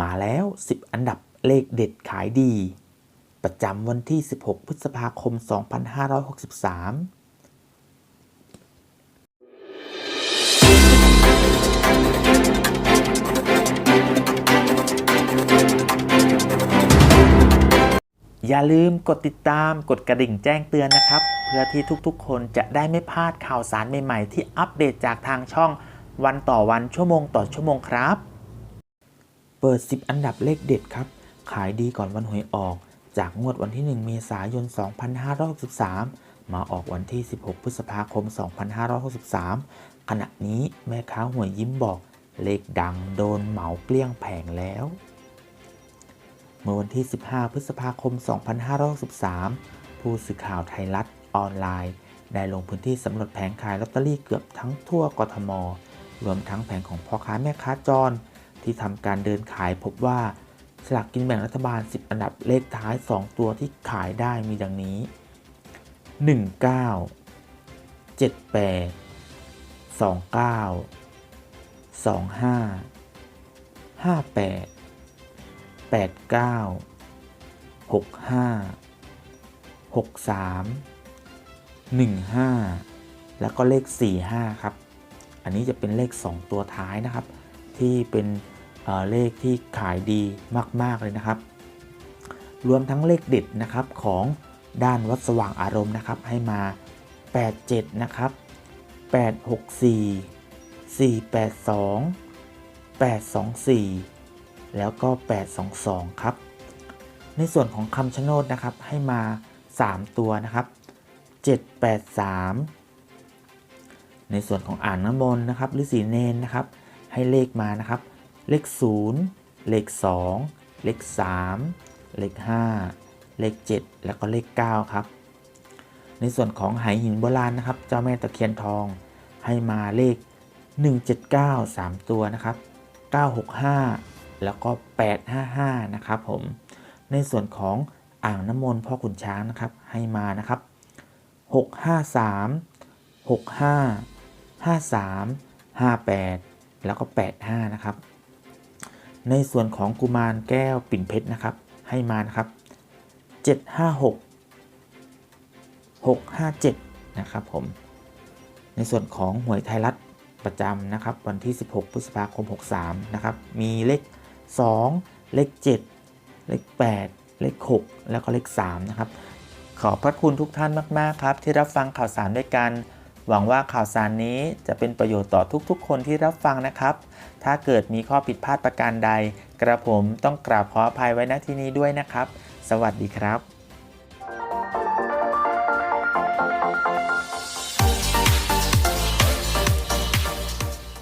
มาแล้ว 10 อันดับเลขเด็ดขายดี ประจำวันที่ 16 พฤษภาคม 2563อย่าลืมกดติดตามกดกระดิ่งแจ้งเตือนนะครับ เพื่อที่ทุกๆ คนจะได้ไม่พลาดข่าวสารใหม่ๆ ที่อัปเดตจากทางช่องวันต่อวันชั่วโมงต่อชั่วโมงครับ เปิด 10 อันดับเลขเด็ดครับ ขายดีก่อนวันหวยออก จากงวดวันที่ 1 เมษายน 2563 มาออกวันที่ 16 พฤษภาคม 2563 ขณะนี้แม่ค้าหวยยิ้มบอกเลขดังโดนเหมาเกลี้ยงแผงแล้ว เมื่อวันที่ 15 พฤษภาคม 2563 ผู้สื่อข่าวไทยรัฐออนไลน์ ได้ลงพื้นที่สำรวจแผงขายลอตเตอรี่เกือบทั้งทั่วกทม รวมทั้งแผงของพ่อค้าแม่ค้าจร ที่ทำการเดินขายพบว่าสลากกินแบ่งรัฐบาล 10 อันดับเลขท้าย 2 ตัวที่ขายได้มีดังนี้ 19 78 29 25 58 89 65 63 15 แล้วก็เลข 45 ครับ อันนี้จะเป็นเลข 2 ตัวท้ายนะครับ ที่เป็น เเลขที่ขายดีมาก ๆ เลยนะครับ รวมทั้งเลขเด็ดนะครับของด้านวัดสว่างอารมณ์นะครับ ให้มา 87 นะครับ 864 482 824 แล้วก็ 822 ครับ ในส่วนของคำชะโนดนะครับให้มา 3 ตัวนะครับ 783 ในส่วนของอ่างน้ำมนต์นะครับหรือสีเนนนะครับ ให้เลขมานะครับ เลข 0 เลข 2 เลข 3 เลข 5 เลข 7 แล้วก็เลข 9 ครับ ในส่วนของไหหินโบราณนะครับ เจ้าแม่ตะเคียนทองให้มาเลข 179 3 ตัวนะครับ 965 แล้วก็ 855 นะครับผม ในส่วนของอ่างน้ำมนต์พ่อขุนช้างนะครับ ให้มานะครับ 653 65 53 58 แล้วก็ 85 นะครับ ในส่วนของกุมารแก้วปิ่นเพชรนะครับ ให้มานะครับ 756 657 นะครับผม ในส่วนของหวยไทยรัฐประจำนะครับ วันที่ 16 พฤษภาคม 63 นะครับ มีเลข 2 เลข 7 เลข 8 เลข 6 แล้วก็เลข 3 นะครับ ขอบพระคุณทุกท่านมาก ๆ ครับ ที่รับฟังข่าวสารด้วยกัน หวังว่าข่าวสารนี้จะเป็นประโยชน์ต่อทุกๆ คนที่รับฟังนะครับ ถ้าเกิดมีข้อผิดพลาดประการใด กระผมต้องกราบขออภัยไว้ณที่นี้ด้วยนะครับ สวัสดีครับ